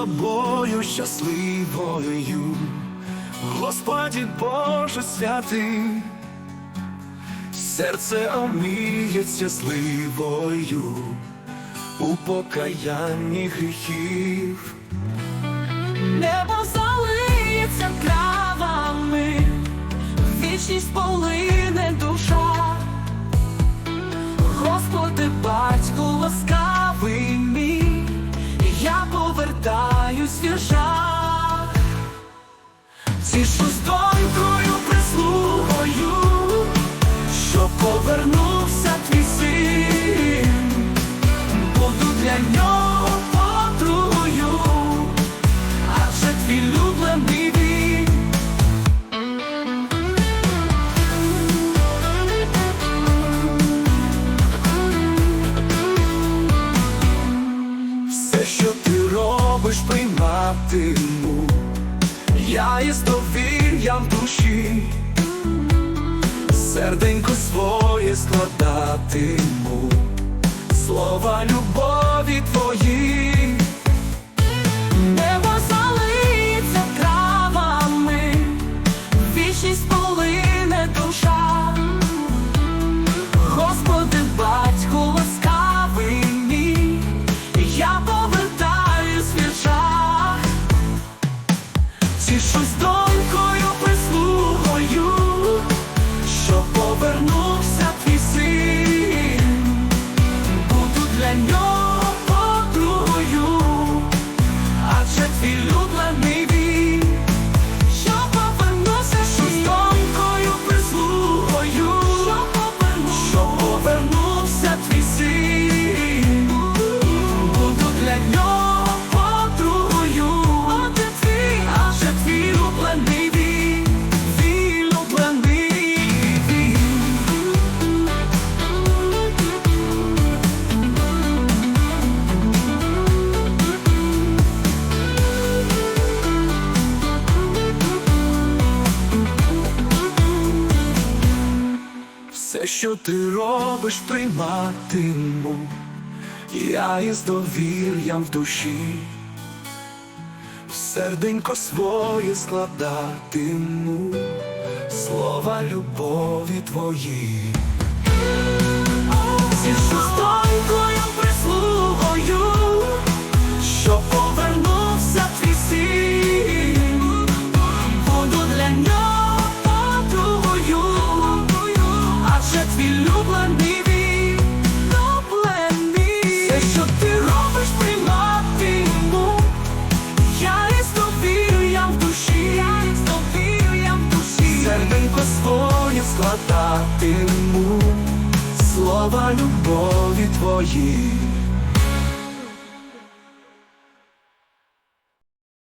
тобою щасливою, Господі Боже святий, серце оміється зливою у покаянні гріхів. Небо залиється травами, вічність полине душа. Господи, батько ласкавий мій, я повертаюсь вірша. Тішу з донькою прислугою, що повернувся твій син, буду для нього я із довір'ям душі, серденько своє складатиму, слова любові що ти робиш, прийматиму, я із довір'ям в душі, серденько своє складатиму, слова любові твої. Зі донькою що ти робиш, прийматиму, я із я в душі, я із я в душі. Серденько своє складатиму, слова любові твої.